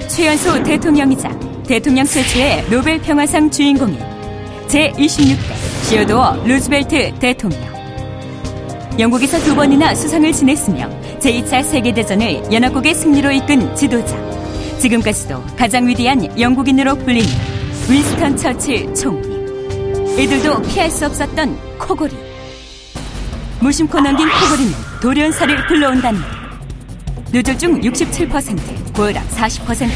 미국 최연소 대통령이자 대통령 최초의 노벨 평화상 주인공인 제26대 시어도어 루즈벨트 대통령. 영국에서 두 번이나 수상을 지냈으며 제2차 세계대전을 연합국의 승리로 이끈 지도자. 지금까지도 가장 위대한 영국인으로 불리는 윈스턴 처칠 총리. 이들도 피할 수 없었던 코골이. 무심코 넘긴 코골이는 돌연사를 불러온다는 뇌졸중 67%, 고혈압 40%,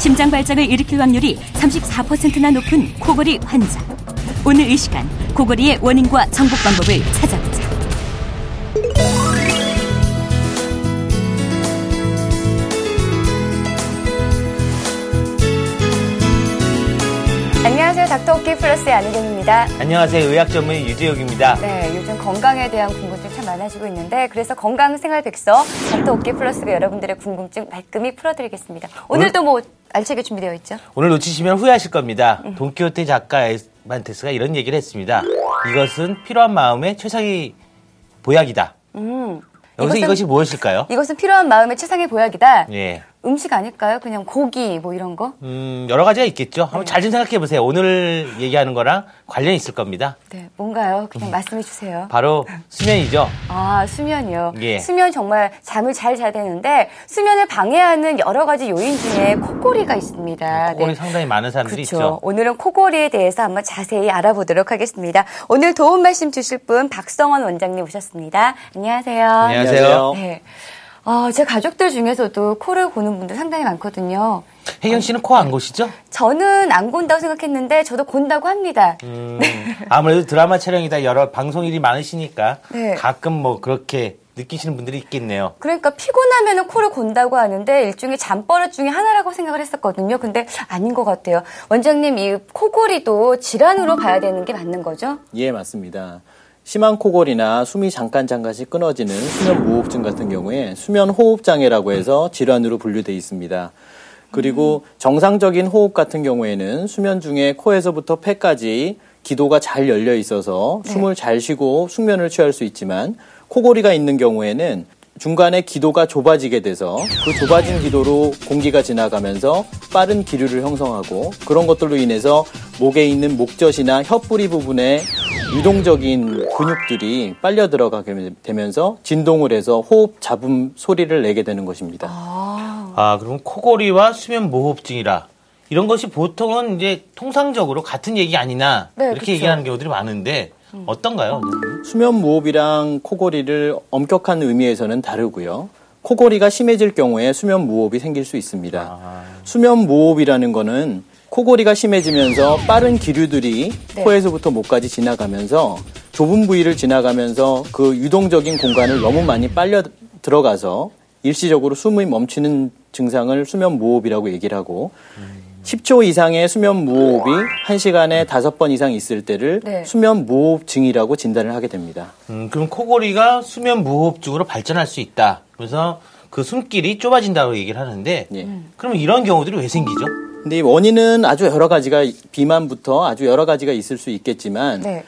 심장 발작을 일으킬 확률이 34%나 높은 코골이 환자. 오늘 이 시간 코골이의 원인과 정복 방법을 찾아보자. 닥터오키 플러스의 안희경입니다. 안녕하세요. 의학 전문의 유재혁입니다. 네, 요즘 건강에 대한 궁금증 참 많아지고 있는데 그래서 건강생활 백서 닥터오키 플러스가 여러분들의 궁금증 말끔히 풀어드리겠습니다. 오늘도 뭐 알차게 준비되어 있죠? 오늘 놓치시면 후회하실 겁니다. 음. 돈키호테 작가 에스만테스가 이런 얘기를 했습니다. 이것은 필요한 마음의 최상의 보약이다. 음, 여기서 이것은- 이것이 무엇일까요? 이것은 필요한 마음의 최상의 보약이다. 예. 음식 아닐까요? 그냥 고기 뭐 이런 거? 음, 여러 가지가 있겠죠. 네. 한번 잘좀 생각해 보세요. 오늘 얘기하는 거랑 관련이 있을 겁니다. 네, 뭔가요? 그냥 말씀해 주세요. 바로 수면이죠. 아, 수면이요. 예. 수면 정말 잠을 잘 자야 되는데 수면을 방해하는 여러 가지 요인 중에 콧골이가 있습니다. 코골이 네. 상당히 많은 사람들이 그렇죠. 있죠. 오늘은 코골이에 대해서 한번 자세히 알아보도록 하겠습니다. 오늘 도움 말씀 주실 분 박성원 원장님 오셨습니다. 안녕하세요. 안녕하세요. 네. 어, 제 가족들 중에서도 코를 고는 분들 상당히 많거든요. 혜경 씨는 코 안 고시죠? 저는 안 곤다고 생각했는데 저도 곤다고 합니다. 음, 아무래도 드라마 촬영이다 여러 방송 일이 많으시니까 네. 가끔 뭐 그렇게 느끼시는 분들이 있겠네요. 그러니까 피곤하면 코를 곤다고 하는데 일종의 잠버릇 중에 하나라고 생각을 했었거든요. 근데 아닌 것 같아요. 원장님, 이 코골이도 질환으로 봐야 되는 게 맞는 거죠? 예, 맞습니다. 심한 코골이나 숨이 잠깐 잠깐씩 끊어지는 수면 무호흡증 같은 경우에 수면 호흡 장애라고 해서 질환으로 분류돼 있습니다. 그리고 정상적인 호흡 같은 경우에는 수면 중에 코에서부터 폐까지 기도가 잘 열려 있어서 숨을 잘 쉬고 숙면을 취할 수 있지만 코골이가 있는 경우에는 중간에 기도가 좁아지게 돼서 그 좁아진 기도로 공기가 지나가면서 빠른 기류를 형성하고 그런 것들로 인해서 목에 있는 목젖이나 혀뿌리 부분에 유동적인 근육들이 빨려 들어가게 되면서 진동을 해서 호흡 잡음 소리를 내게 되는 것입니다. 아, 그럼 코골이와 수면 무호흡증이라 이런 것이 보통은 이제 통상적으로 같은 얘기 아니나 네, 이렇게 그쵸. 얘기하는 경우들이 많은데 어떤가요? 수면 무호흡이랑 코골이를 엄격한 의미에서는 다르고요. 코골이가 심해질 경우에 수면 무호흡이 생길 수 있습니다. 수면 무호흡이라는 거는 코골이가 심해지면서 빠른 기류들이 네. 코에서부터 목까지 지나가면서 좁은 부위를 지나가면서 그 유동적인 공간을 너무 많이 빨려 들어가서 일시적으로 숨이 멈추는 증상을 수면 무호흡이라고 얘기를 하고 10초 이상의 수면 무호흡이 1시간에 5번 이상 있을 때를 네. 수면 무호흡증이라고 진단을 하게 됩니다. 음, 그럼 코골이가 수면 무호흡증으로 발전할 수 있다. 그래서 그 숨길이 좁아진다고 얘기를 하는데 예. 그러면 이런 경우들이 왜 생기죠? 근데 이 원인은 아주 여러 가지가 비만부터 아주 여러 가지가 있을 수 있겠지만 네.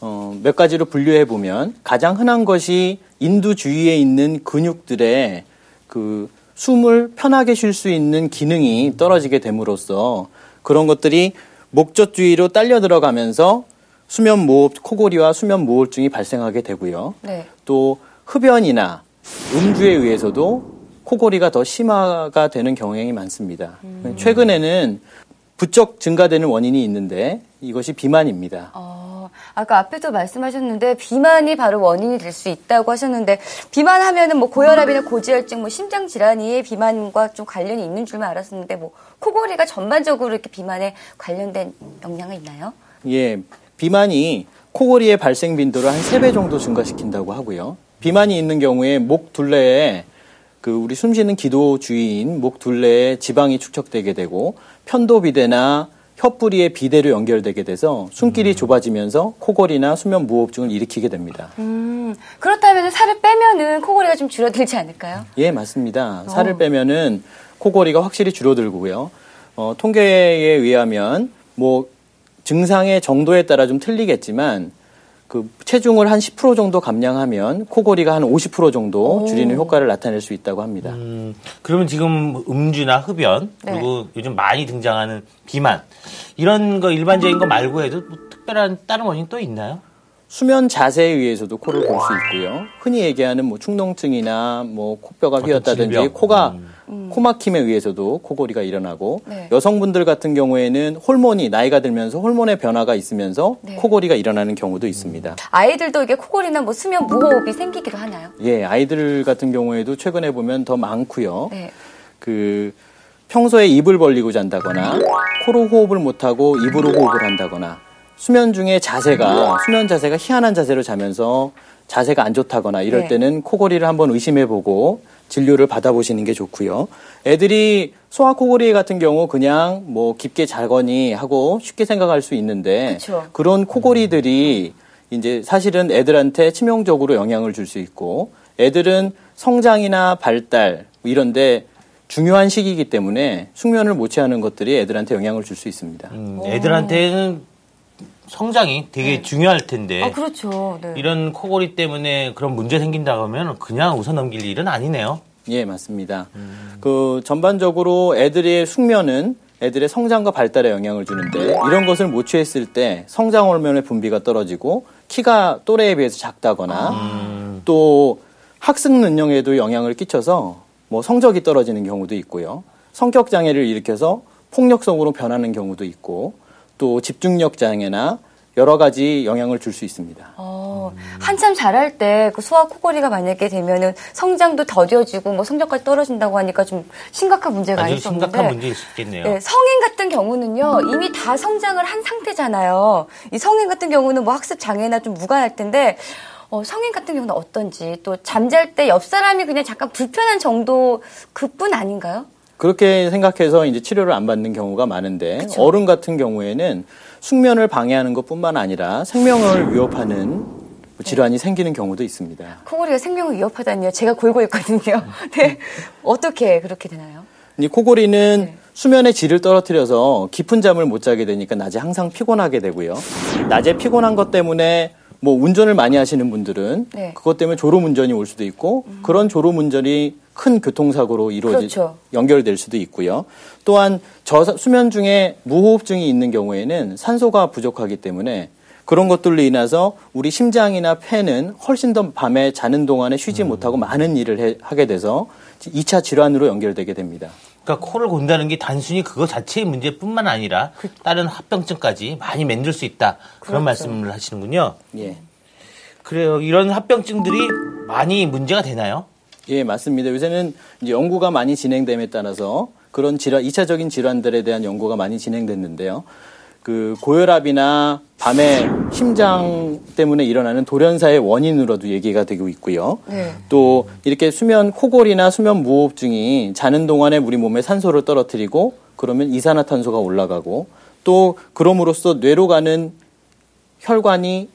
어, 몇 가지로 분류해 보면 가장 흔한 것이 인두 주위에 있는 근육들의 그 숨을 편하게 쉴 수 있는 기능이 떨어지게 됨으로써 그런 것들이 목젖 주위로 딸려 들어가면서 수면 무호흡 코골이와 수면 무호흡증이 발생하게 되고요. 네. 또 흡연이나 음주에 의해서도 코골이가 더 심화가 되는 경향이 많습니다. 최근에는 부쩍 증가되는 원인이 있는데 이것이 비만입니다. 어, 아까 앞에도 말씀하셨는데 비만이 바로 원인이 될 수 있다고 하셨는데 비만하면은 뭐 고혈압이나 고지혈증, 뭐 심장 질환이 비만과 좀 관련이 있는 줄만 알았었는데 뭐 코골이가 전반적으로 이렇게 비만에 관련된 영향이 있나요? 예, 비만이 코골이의 발생 빈도를 한 세 배 정도 증가시킨다고 하고요. 비만이 있는 경우에 목 둘레에 그 우리 숨 쉬는 기도 주위인 목 둘레에 지방이 축적되게 되고 편도 비대나 혀뿌리의 비대로 연결되게 돼서 숨길이 좁아지면서 코골이나 수면 무호흡증을 일으키게 됩니다. 음, 그렇다면 살을 빼면은 코골이가 좀 줄어들지 않을까요? 예, 맞습니다. 살을 빼면은 코골이가 확실히 줄어들고요. 어, 통계에 의하면 뭐 증상의 정도에 따라 좀 틀리겠지만 그 체중을 한 10% 정도 감량하면 코골이가 한 50% 정도 줄이는 효과를 나타낼 수 있다고 합니다. 음, 그러면 지금 음주나 흡연 네. 그리고 요즘 많이 등장하는 비만 이런 거 일반적인 거 말고 해도 뭐 특별한 다른 원인 또 있나요? 수면 자세에 의해서도 코를 골수 있고요. 흔히 얘기하는 뭐 충농증이나 뭐 코뼈가 휘었다든지 질병. 코가 음. 코막힘에 의해서도 코골이가 일어나고 네. 여성분들 같은 경우에는 호르몬이 나이가 들면서 호르몬의 변화가 있으면서 네. 코골이가 일어나는 경우도 있습니다. 아이들도 이게 코골이나 뭐 수면 무호흡이 생기기도 하나요? 예, 아이들 같은 경우에도 최근에 보면 더 많고요. 네. 그 평소에 입을 벌리고 잔다거나 코로 호흡을 못하고 입으로 호흡을 한다거나 수면 중에 자세가 수면 자세가 희한한 자세로 자면서 자세가 안 좋다거나 이럴 네. 때는 코골이를 한번 의심해 보고 진료를 받아보시는 게 좋고요. 애들이 소아 코골이 같은 경우 그냥 뭐 깊게 자거니 하고 쉽게 생각할 수 있는데 그쵸. 그런 코골이들이 이제 사실은 애들한테 치명적으로 영향을 줄 수 있고 애들은 성장이나 발달 뭐 이런데 중요한 시기이기 때문에 숙면을 못 취하는 것들이 애들한테 영향을 줄 수 있습니다. 음, 애들한테는 성장이 되게 중요할 텐데 아 그렇죠. 네. 이런 코골이 때문에 그런 문제 생긴다고 하면 그냥 웃어 넘길 일은 아니네요. 예, 맞습니다. 그 전반적으로 애들의 숙면은 애들의 성장과 발달에 영향을 주는데 이런 것을 못 취했을 때 성장 호르몬의 분비가 떨어지고 키가 또래에 비해서 작다거나 또 학습 능력에도 영향을 끼쳐서 뭐 성적이 떨어지는 경우도 있고요. 성격 장애를 일으켜서 폭력성으로 변하는 경우도 있고 또 집중력 장애나 여러 가지 영향을 줄 수 있습니다. 어, 한참 자랄 때그 소아 코골이가 만약에 되면은 성장도 더뎌지고 뭐 성적까지 떨어진다고 하니까 좀 심각한 문제가 아주 있었는데 심각한 문제일 수 있겠네요. 네, 성인 같은 경우는요 이미 다 성장을 한 상태잖아요. 이 성인 같은 경우는 뭐 학습 장애나 좀 무관할 텐데 어, 성인 같은 경우는 어떤지 또 잠잘 때 옆 사람이 그냥 잠깐 불편한 정도 그뿐 아닌가요? 그렇게 생각해서 이제 치료를 안 받는 경우가 많은데 그쵸. 어른 같은 경우에는 숙면을 방해하는 것뿐만 아니라 생명을 위협하는 질환이 생기는 경우도 있습니다. 코골이가 생명을 위협하다니요. 제가 골고 있거든요. 네, 어떻게 그렇게 되나요? 이 코골이는 네. 수면의 질을 떨어뜨려서 깊은 잠을 못 자게 되니까 낮에 항상 피곤하게 되고요. 낮에 피곤한 것 때문에 뭐 운전을 많이 하시는 분들은 네. 음. 그것 때문에 졸음 운전이 올 수도 있고 그런 졸음 운전이 큰 교통사고로 이루어지 그렇죠. 연결될 수도 있고요. 또한 저 수면 중에 무호흡증이 있는 경우에는 산소가 부족하기 때문에 그런 것들로 인해서 우리 심장이나 폐는 훨씬 더 밤에 자는 동안에 쉬지 못하고 많은 일을 해- 하게 돼서 2차 질환으로 연결되게 됩니다. 그러니까 코를 곤다는 게 단순히 그거 자체의 문제뿐만 아니라 다른 합병증까지 많이 만들 수 있다. 그런 그렇죠. 말씀을 하시는군요. 예. 그래요. 이런 합병증들이 많이 문제가 되나요? 예, 맞습니다. 요새는 이제 연구가 많이 진행됨에 따라서 그런 질환, 2차적인 질환들에 대한 연구가 많이 진행됐는데요. 그 고혈압이나 밤에 심장 때문에 일어나는 돌연사의 원인으로도 얘기가 되고 있고요. 네. 또 이렇게 수면 코골이나 수면 무호흡증이 자는 동안에 우리 몸에 산소를 떨어뜨리고 그러면 이산화탄소가 올라가고 또 그럼으로써 뇌로 가는 혈관이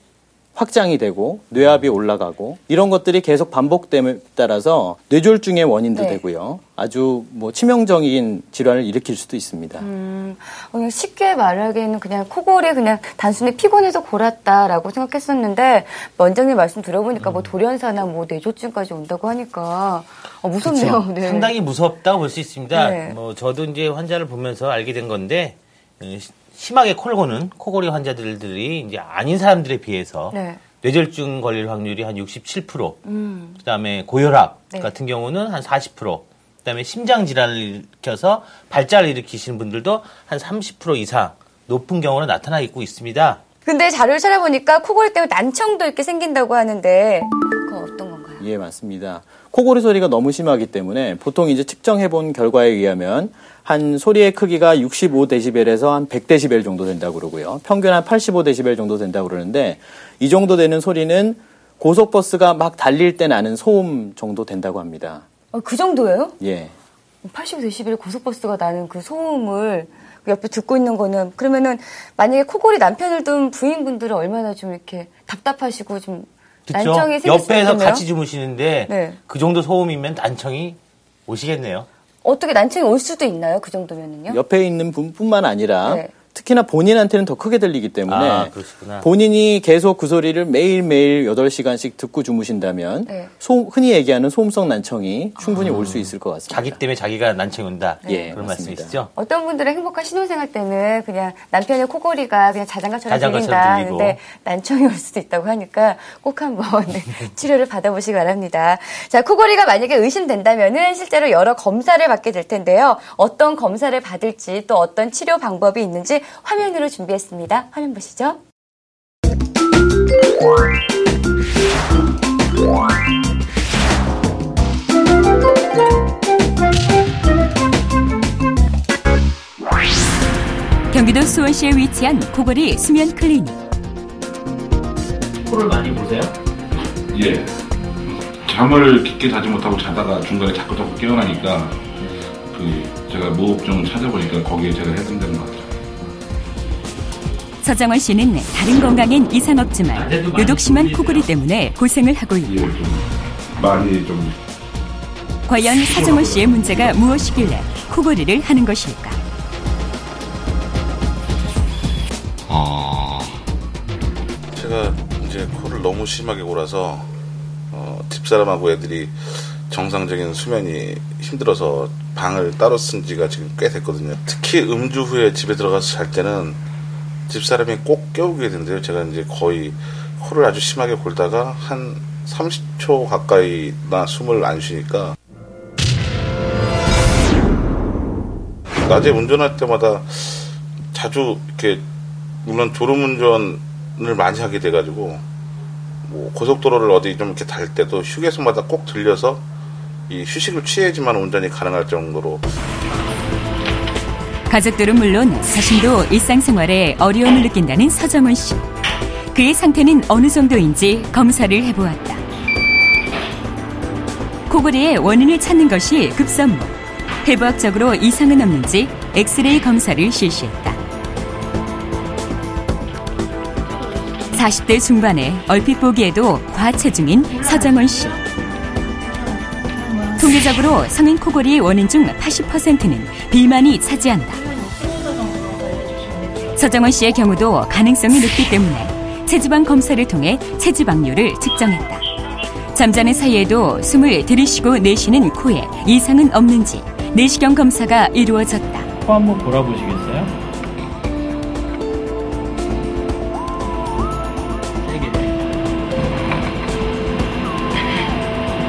확장이 되고 뇌압이 올라가고 이런 것들이 계속 반복됨에 따라서 뇌졸중의 원인도 네. 되고요. 아주 뭐 치명적인 질환을 일으킬 수도 있습니다. 음, 그냥 쉽게 말하기에는 그냥 코골이 그냥 단순히 피곤해서 골았다라고 생각했었는데 원장님 말씀 들어보니까 뭐 돌연사나 뭐 뇌졸중까지 온다고 하니까 어, 무섭네요. 네. 상당히 무섭다고 볼 수 있습니다. 네. 뭐 저도 이제 환자를 보면서 알게 된 건데 어, 시- 심하게 코를 고는 코골이 환자들이 이제 아닌 사람들에 비해서 네. 뇌졸중 걸릴 확률이 한 67%, 음. 그다음에 고혈압 네. 같은 경우는 한 40%, 그다음에 심장 질환을 일으켜서 발작을 일으키시는 분들도 한 30% 이상 높은 경우로 나타나 있고 있습니다. 근데 자료를 찾아보니까 코골이 때문에 난청도 이렇게 생긴다고 하는데 그건 어떤 건가요? 예, 맞습니다. 코골이 소리가 너무 심하기 때문에 보통 이제 측정해 본 결과에 의하면 한 소리의 크기가 65데시벨에서 한 100데시벨 정도 된다고 그러고요. 평균 한 85데시벨 정도 된다고 그러는데 이 정도 되는 소리는 고속버스가 막 달릴 때 나는 소음 정도 된다고 합니다. 어, 그 정도예요? 예. 80데시벨 고속버스가 나는 그 소음을 그 옆에 듣고 있는 거는 그러면은 만약에 코골이 남편을 둔 부인분들은 얼마나 좀 이렇게 답답하시고 좀 그렇죠? 난청이 생길 수 옆에서. 같이 주무시는데 네. 그 정도 소음이면 난청이 오시겠네요. 어떻게 난청이 올 수도 있나요? 그 정도면은요? 옆에 있는 분뿐만 아니라 네. 특히나 본인한테는 더 크게 들리기 때문에 아. 본인이 계속 그 소리를 매일매일 8시간씩 듣고 주무신다면 네. 소- 흔히 얘기하는 소음성 난청이 충분히 올수 있을 것 같습니다. 자기 때문에 자기가 난청이 온다. 예, 그런 맞습니다. 말씀이시죠? 어떤 분들은 행복한 신혼생활 때는 그냥 남편의 코골이가 그냥 자장가처럼 자장가처럼 들린다. 하는데 난청이 올 수도 있다고 하니까 꼭 한번 네, 치료를 받아보시기 바랍니다. 자, 코골이가 만약에 의심된다면은 실제로 여러 검사를 받게 될 텐데요. 어떤 검사를 받을지 또 어떤 치료 방법이 있는지 화면으로 준비했습니다. 화면 보시죠. 경기도 수원시에 위치한 코골이 수면 클리닉. 코를 많이 보세요? 예. 잠을 깊게 자지 못하고 자다가 중간에 자꾸 자꾸 깨어나니까 그 제가 무호흡증 찾아보니까 거기에 제가 해당되는 것 같아요. 서정원 씨는 다른 건강엔 이상 없지만 유독 심한 코골이 때문에 고생을 하고 예, 있다. 좀 많이 좀 과연 서정원 씨의 문제가 무엇이길래 코골이를 하는 것일까? 어, 제가 이제 코를 너무 심하게 골아서 어, 집사람하고 애들이 정상적인 수면이 힘들어서 방을 따로 쓴 지가 지금 꽤 됐거든요. 특히 음주 후에 집에 들어가서 잘 때는 집사람이 꼭 깨우게 된대요. 제가 이제 거의 코를 아주 심하게 골다가 한 30초 가까이나 숨을 안 쉬니까 낮에 운전할 때마다 자주 이렇게 물론 졸음운전을 많이 하게 돼가지고 뭐 고속도로를 어디 좀 이렇게 달 때도 휴게소마다 꼭 들려서 이 휴식을 취해야지만 운전이 가능할 정도로 가족들은 물론 자신도 일상생활에 어려움을 느낀다는 서정원 씨. 그의 상태는 어느 정도인지 검사를 해보았다. 코골이의 원인을 찾는 것이 급선무. 해부학적으로 이상은 없는지 엑스레이 검사를 실시했다. 40대 중반에 얼핏 보기에도 과체중인 서정원 씨. 통계적으로 성인 코골이의 원인 중 80%는 비만이 차지한다. 서정원 씨의 경우도 가능성이 높기 때문에 체지방 검사를 통해 체지방률을 측정했다. 잠자는 사이에도 숨을 들이쉬고 내쉬는 코에 이상은 없는지 내시경 검사가 이루어졌다. 코 한번 돌아보시겠어요? 세게.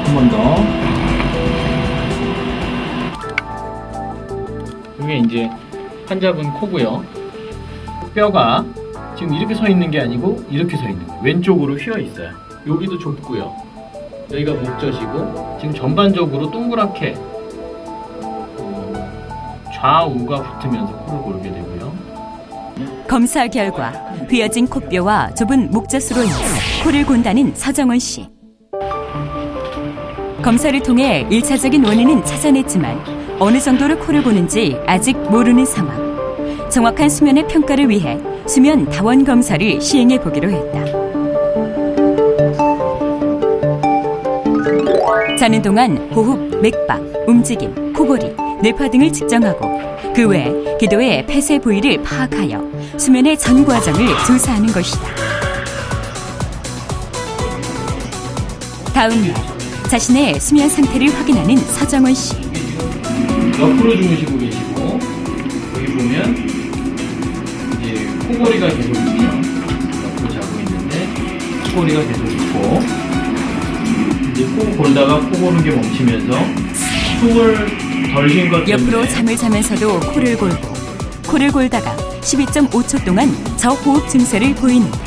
한 번 더. 이제 환자분 코고요. 뼈가 지금 이렇게 서 있는 게 아니고 이렇게 서 있는 거예요. 왼쪽으로 휘어 있어요. 여기도 좁고요. 여기가 목젖이고 지금 전반적으로 동그랗게 어, 좌우가 붙으면서 코를 고르게 되고요. 검사 결과 휘어진 콧뼈와 좁은 목젖으로 인해 코를 곤다는 서정원 씨. 검사를 통해 일차적인 원인은 찾아냈지만 어느 정도로 코를 고는지 아직 모르는 상황. 정확한 수면의 평가를 위해 수면 다원 검사를 시행해 보기로 했다. 자는 동안 호흡, 맥박, 움직임, 코골이, 뇌파 등을 측정하고 그 외 기도의 폐쇄 부위를 파악하여 수면의 전 과정을 조사하는 것이다. 다음 날 자신의 수면 상태를 확인하는 서정원 씨. 옆으로 주무시고 계시고 여기 보면 이제 코골이가 계속 있죠. 옆으로 자고 있는데 코골이가 계속 있고 이제 코 골다가 코 고는 게 멈추면서 숨을 덜 쉰 것 때문에 옆으로 잠을 자면서도 코를 골고 코를 골다가 12.5초 동안 저호흡 증세를 보이는데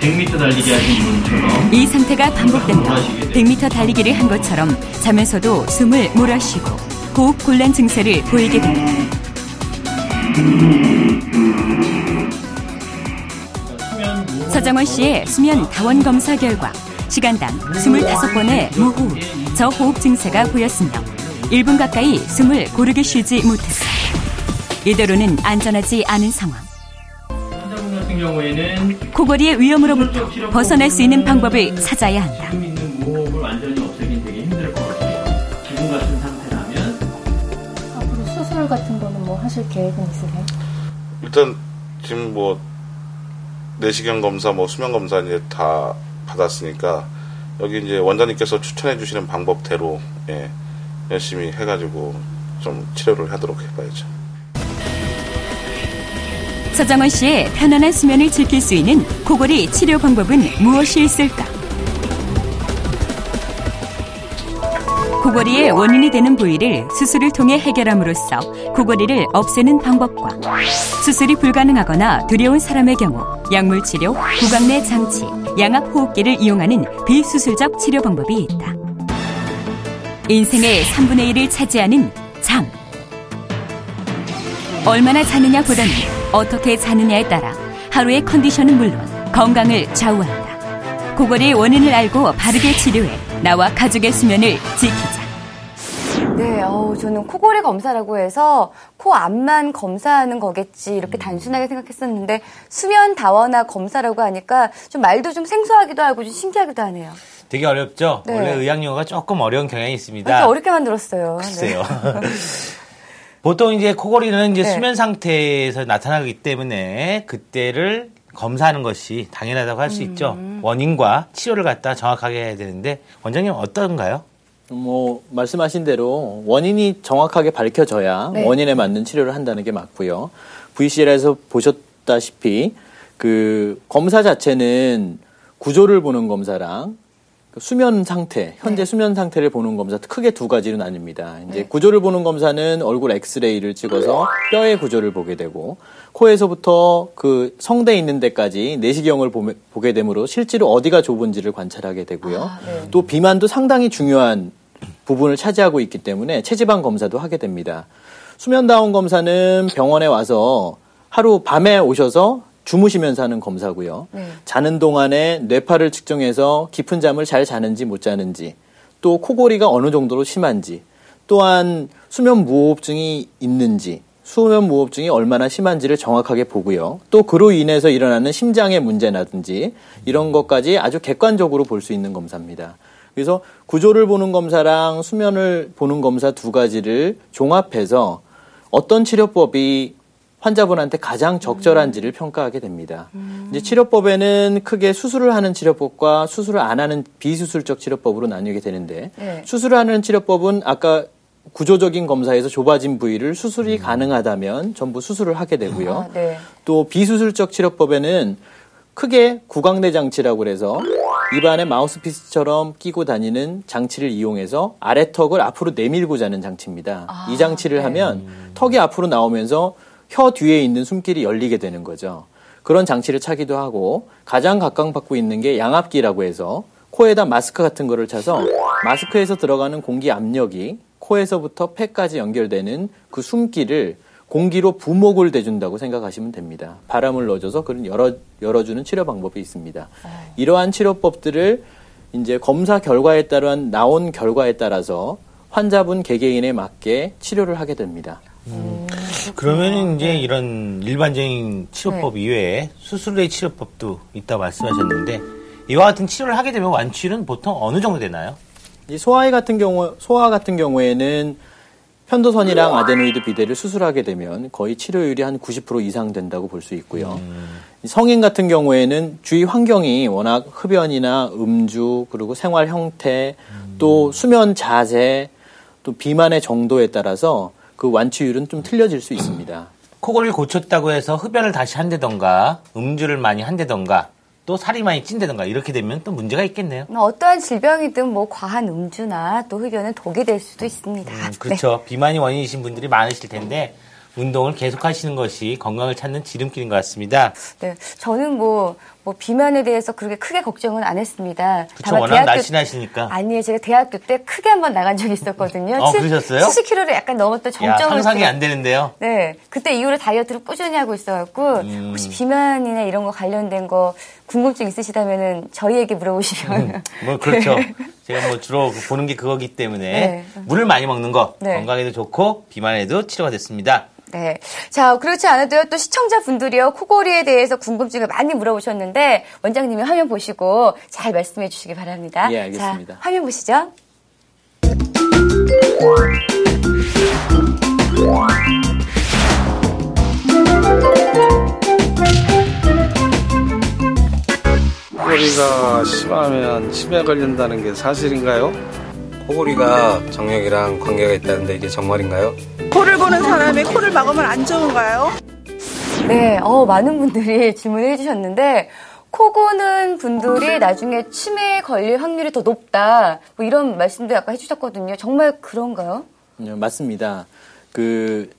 100m 달리기 하신 분처럼 이 상태가 반복된다. 100m 달리기를 한 것처럼 자면서도 숨을 몰아쉬고 호흡 곤란 증세를 보이게 무호흡 서정원 씨의 수면 다원 검사 결과 시간당 25번의 무호흡, 저호흡 증세가 보였으며 1분 가까이 숨을 고르게 쉬지 못했다. 이대로는 안전하지 않은 상황. 코골이의 위험으로부터 벗어날 수 있는 방법을 찾아야 한다. 하실 계획은 있으세요? 일단 지금 뭐 내시경 검사, 뭐 수면 검사 이제 다 받았으니까 여기 이제 원장님께서 추천해 주시는 방법대로 예, 열심히 해가지고 좀 치료를 하도록 해봐야죠. 서정원 씨의 편안한 수면을 지킬 수 있는 코골이 치료 방법은 무엇이 있을까? 코골이의 원인이 되는 부위를 수술을 통해 해결함으로써 코골이를 없애는 방법과 수술이 불가능하거나 두려운 사람의 경우 약물 치료, 구강 내 장치, 양압 호흡기를 이용하는 비수술적 치료 방법이 있다. 인생의 3분의 1을 차지하는 잠. 얼마나 자느냐 보다는 어떻게 자느냐에 따라 하루의 컨디션은 물론 건강을 좌우한다. 코골이의 원인을 알고 바르게 치료해 나와 가족의 수면을 지키자. 네, 어우, 저는 코골이 검사라고 해서 코 앞만 검사하는 거겠지 이렇게 단순하게 생각했었는데 수면 다원화 검사라고 하니까 좀 말도 좀 생소하기도 하고 좀 신기하기도 하네요. 되게 어렵죠? 네. 원래 의학 용어가 조금 어려운 경향이 있습니다. 이렇게 어렵게 만들었어요. 네. 글쎄요. 보통 이제 코골이는 이제 네. 수면 상태에서 나타나기 때문에 그때를 검사하는 것이 당연하다고 할 수 있죠. 음. 원인과 치료를 갖다 정확하게 해야 되는데 원장님 어떤가요? 뭐 말씀하신 대로 원인이 정확하게 밝혀져야 네. 원인에 맞는 치료를 한다는 게 맞고요. VCR에서 보셨다시피 그 검사 자체는 구조를 보는 검사랑 그 수면 상태, 현재 네. 수면 상태를 보는 검사 크게 두 가지로 나뉩니다. 이제 네. 구조를 보는 검사는 얼굴 엑스레이를 찍어서 뼈의 구조를 보게 되고 코에서부터 그 성대 있는 데까지 내시경을 보게 되므로 실제로 어디가 좁은지를 관찰하게 되고요. 아, 네. 또 비만도 상당히 중요한 부분을 차지하고 있기 때문에 체지방 검사도 하게 됩니다. 수면 다운 검사는 병원에 와서 하루 밤에 오셔서 주무시면서 하는 검사고요. 네. 자는 동안에 뇌파를 측정해서 깊은 잠을 잘 자는지 못 자는지, 또 코골이가 어느 정도로 심한지, 또한 수면 무호흡증이 있는지, 수면 무호흡증이 얼마나 심한지를 정확하게 보고요. 또 그로 인해서 일어나는 심장의 문제라든지 이런 것까지 아주 객관적으로 볼 수 있는 검사입니다. 그래서 구조를 보는 검사랑 수면을 보는 검사 두 가지를 종합해서 어떤 치료법이 환자분한테 가장 적절한지를 평가하게 됩니다. 이제 치료법에는 크게 수술을 하는 치료법과 수술을 안 하는 비수술적 치료법으로 나뉘게 되는데 네. 수술을 하는 치료법은 아까 구조적인 검사에서 좁아진 부위를 수술이 가능하다면 전부 수술을 하게 되고요. 아, 네. 또 비수술적 치료법에는 크게 구강내 장치라고 그래서 입안에 마우스피스처럼 끼고 다니는 장치를 이용해서 아래턱을 앞으로 내밀고 자는 장치입니다. 아, 이 장치를 네. 하면 턱이 앞으로 나오면서 혀 뒤에 있는 숨길이 열리게 되는 거죠. 그런 장치를 차기도 하고 가장 각광받고 있는 게 양압기라고 해서 코에다 마스크 같은 거를 차서 마스크에서 들어가는 공기 압력이 코에서부터 폐까지 연결되는 그 숨길을 공기로 부목을 대준다고 생각하시면 됩니다. 바람을 넣어줘서 그런 열어, 열어주는 치료 방법이 있습니다. 이러한 치료법들을 이제 검사 결과에 따른 나온 결과에 따라서 환자분 개개인에 맞게 치료를 하게 됩니다. 그러면 이제 이런 일반적인 치료법 네. 이외에 수술의 치료법도 있다고 말씀하셨는데 이와 같은 치료를 하게 되면 완치율은 보통 어느 정도 되나요? 이 소아이 같은 경우 소아 같은 경우에는 편도선이랑 아데노이드 비대를 수술하게 되면 거의 치료율이 한 90% 이상 된다고 볼 수 있고요. 이 성인 같은 경우에는 주위 환경이 워낙 흡연이나 음주 그리고 생활 형태 또 수면 자세 또 비만의 정도에 따라서 그 완치율은 좀 틀려질 수 있습니다. 코골이를 고쳤다고 해서 흡연을 다시 한다던가 음주를 많이 한다던가 또 살이 많이 찐다던가 이렇게 되면 또 문제가 있겠네요. 뭐 어떠한 질병이든 뭐 과한 음주나 또 흡연은 독이 될 수도 있습니다. 음, 그렇죠. 비만이 원인이신 분들이 많으실 텐데 운동을 계속 하시는 것이 건강을 찾는 지름길인 것 같습니다. 네. 네. 저는 뭐, 뭐 비만에 대해서 그렇게 크게 걱정은 안 했습니다. 그쵸, 워낙 날씬하시니까. 아니에요. 제가 대학교 때 크게 한번 나간 적이 있었거든요. 어, 그러셨어요? 70kg를 약간 넘었던 야, 정점을 상상이 그- 안 되는데요. 네. 그때 이후로 다이어트를 꾸준히 하고 있어갖고, 음. 혹시 비만이나 이런 거 관련된 거 궁금증 있으시다면은 저희에게 물어보시면. 뭐 그렇죠. 제가 뭐 주로 보는 게 그거기 때문에 네. 물을 많이 먹는 거 네. 건강에도 좋고 비만에도 치료가 됐습니다. 네. 자, 그렇지 않아도요. 또 시청자분들이요. 코골이에 대해서 궁금증을 많이 물어보셨는데 원장님이 화면 보시고 잘 말씀해 주시기 바랍니다. 예, 알겠습니다. 자, 화면 보시죠. 코골이가 심하면 치매 걸린다는 게 사실인가요? 코골이가 정맥이랑 관계가 있다는데 이게 정말인가요? 코를 고는 사람이 코를 막으면 안 좋은가요? 네, 어, 많은 분들이 질문을 해주셨는데, 코 고는 분들이 나중에 치매에 걸릴 확률이 더 높다. 뭐 이런 말씀도 아까 해주셨거든요. 정말 그런가요? 네, 맞습니다. 그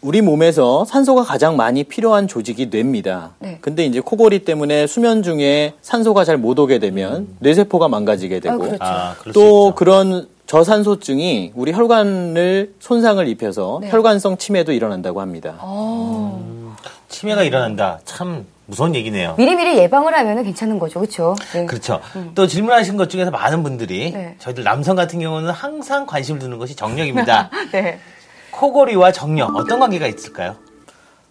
우리 몸에서 산소가 가장 많이 필요한 조직이 뇌입니다. 네. 근데 이제 코골이 때문에 수면 중에 산소가 잘 못 오게 되면 뇌세포가 망가지게 되고 아, 그렇죠. 아, 또. 그런 저산소증이 우리 혈관을 손상을 입혀서 네. 혈관성 치매도 일어난다고 합니다. 어, 치매가 일어난다. 참 무서운 얘기네요. 미리미리 예방을 하면 괜찮은 거죠. 그렇죠? 네. 그렇죠. 또 질문하신 것 중에서 많은 분들이 네. 저희들 남성 같은 경우는 항상 관심을 두는 것이 정력입니다. 네. 코골이와 정력 어떤 관계가 있을까요?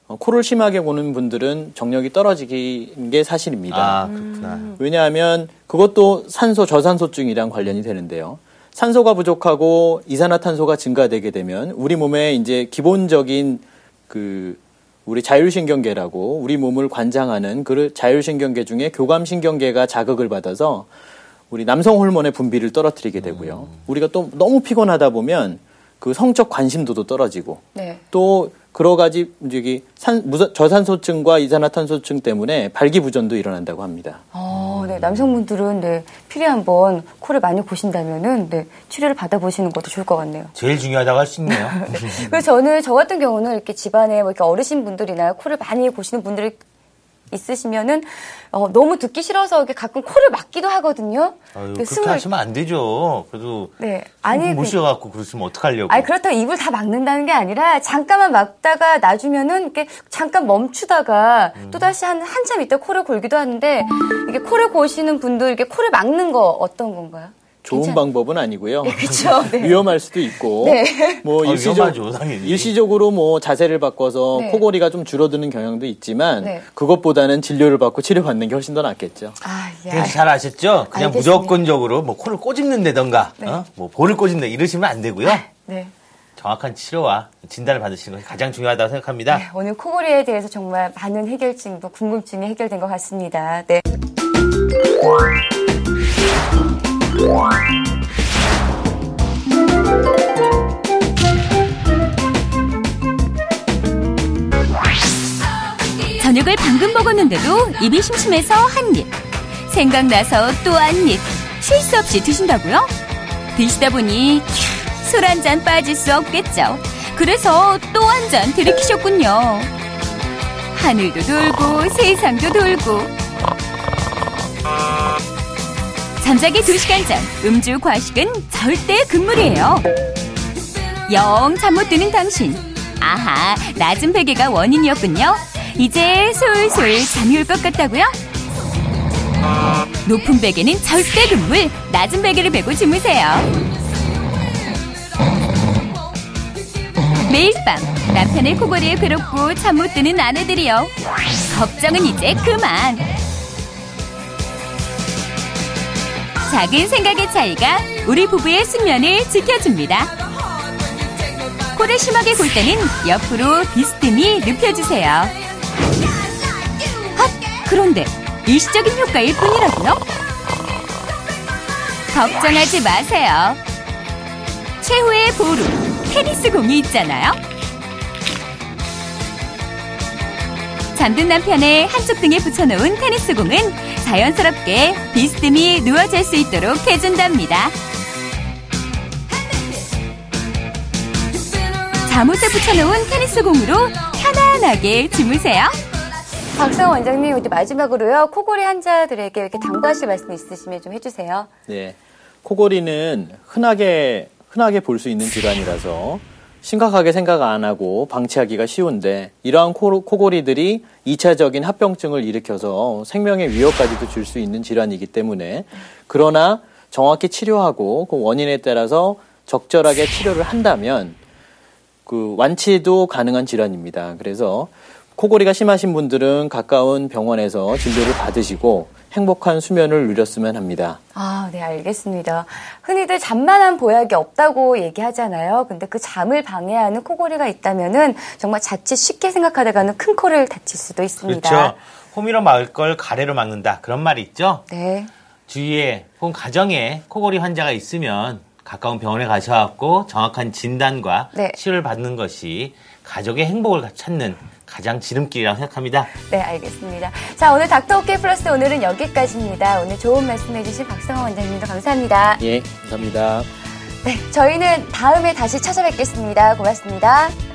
어, 코를 심하게 고는 분들은 정력이 떨어지는 게 사실입니다. 아 그렇구나. 왜냐하면 그것도 산소 저산소증이랑 관련이 되는데요. 산소가 부족하고 이산화탄소가 증가되게 되면 우리 몸에 이제 기본적인 그 우리 자율신경계라고 우리 몸을 관장하는 그 자율신경계 중에 교감신경계가 자극을 받아서 우리 남성 호르몬의 분비를 떨어뜨리게 되고요. 우리가 또 너무 피곤하다 보면 그 성적 관심도도 떨어지고 네. 또 여러 가지 저기 산, 무서- 저산소증과 이산화탄소증 때문에 발기부전도 일어난다고 합니다. 어, 네. 남성분들은 네. 필히 한번 코를 많이 고신다면은 네. 치료를 받아보시는 것도 좋을 것 같네요. 제일 중요하다고 할 수 있네요. 그래서 저는 저 같은 경우는 이렇게 집안에 뭐 이렇게 어르신 분들이나 코를 많이 고시는 분들이 있으시면은 어, 너무 듣기 싫어서 이렇게 가끔 코를 막기도 하거든요. 아유, 그렇게 하시면 안 되죠. 그래도 네. 아니, 못 그- 쉬어갖고 그러시면 어떡하려고. 아니 그렇다고 입을 다 막는다는 게 아니라 잠깐만 막다가 놔주면은 이렇게 잠깐 멈추다가 음. 또 다시 한 한참 있다 코를 골기도 하는데 이게 코를 고시는 분들 이렇게 코를 막는 거 어떤 건가요? 좋은 괜찮- 방법은 아니고요. 그렇죠. 네. 위험할 수도 있고 네. 뭐 아, 일시적. 일시적으로 뭐 자세를 바꿔서 네. 코골이가 좀 줄어드는 경향도 있지만 네. 그것보다는 진료를 받고 치료받는 게 훨씬 더 낫겠죠. 아, 야. 그래서 잘 아셨죠? 그냥 알겠습니다. 무조건적으로 뭐 코를 꼬집는다던가, 어? 뭐 볼을 꼬집는다 이러시면 안 되고요. 네. 정확한 치료와 진단을 받으시는 것이 가장 중요하다고 생각합니다. 네, 오늘 코골이에 대해서 정말 많은 해결증도 궁금증이 해결된 것 같습니다. 네. 저녁을 방금 먹었는데도 입이 심심해서 한 입. 생각나서 또 한 입. 쉴수 없이 드신다고요? 드시다 보니 술 한 잔 빠질 수 없겠죠. 그래서 또 한 잔 들이키셨군요. 하늘도 돌고 세상도 돌고 잠자기 2시간 전 음주 과식은 절대 금물이에요. 영 잠 못 드는 당신. 아하, 낮은 베개가 원인이었군요. 이제 솔솔 잠이 올 것 같다고요? 높은 베개는 절대 금물, 낮은 베개를 베고 주무세요. 매일 밤 남편의 코골이에 괴롭고 잠 못 드는 아내들이요. 걱정은 이제 그만. 작은 생각의 차이가 우리 부부의 숙면을 지켜줍니다. 코를 심하게 골 때는 옆으로 비스듬히 눕혀주세요. 헛! 그런데 일시적인 효과일 뿐이라고요? 걱정하지 마세요. 최후의 보루, 테니스 공이 있잖아요. 잠든 남편의 한쪽 등에 붙여놓은 테니스 공은 자연스럽게 비스듬히 누워질 수 있도록 해준답니다. 잠옷에 붙여놓은 테니스 공으로 편안하게 주무세요. 박상 원장님, 이제 마지막으로요. 코골이 환자들에게 이렇게 당부하실 말씀 있으시면 좀 해주세요. 네. 코골이는 흔하게 흔하게 볼 수 있는 질환이라서 심각하게 생각 안 하고 방치하기가 쉬운데 이러한 코, 코골이들이 2차적인 합병증을 일으켜서 생명의 위협까지도 줄 수 있는 질환이기 때문에 그러나 정확히 치료하고 그 원인에 따라서 적절하게 치료를 한다면 그 완치도 가능한 질환입니다. 그래서 코골이가 심하신 분들은 가까운 병원에서 진료를 받으시고 행복한 수면을 누렸으면 합니다. 아, 네, 알겠습니다. 흔히들 잠만한 보약이 없다고 얘기하잖아요. 근데 그 잠을 방해하는 코골이가 있다면은 정말 자칫 쉽게 생각하다가는 큰 코를 다칠 수도 있습니다. 그렇죠. 호미로 막을 걸 가래로 막는다. 그런 말이 있죠. 네. 주위에 혹은 가정에 코골이 환자가 있으면 가까운 병원에 가셔갖고 정확한 진단과 네. 치료를 받는 것이 가족의 행복을 찾는 가장 지름길이라고 생각합니다. 네, 알겠습니다. 자, 오늘 닥터 오케이 플러스 오늘은 여기까지입니다. 오늘 좋은 말씀 해주신 박성원 원장님도 감사합니다. 예, 감사합니다. 네, 저희는 다음에 다시 찾아뵙겠습니다. 고맙습니다.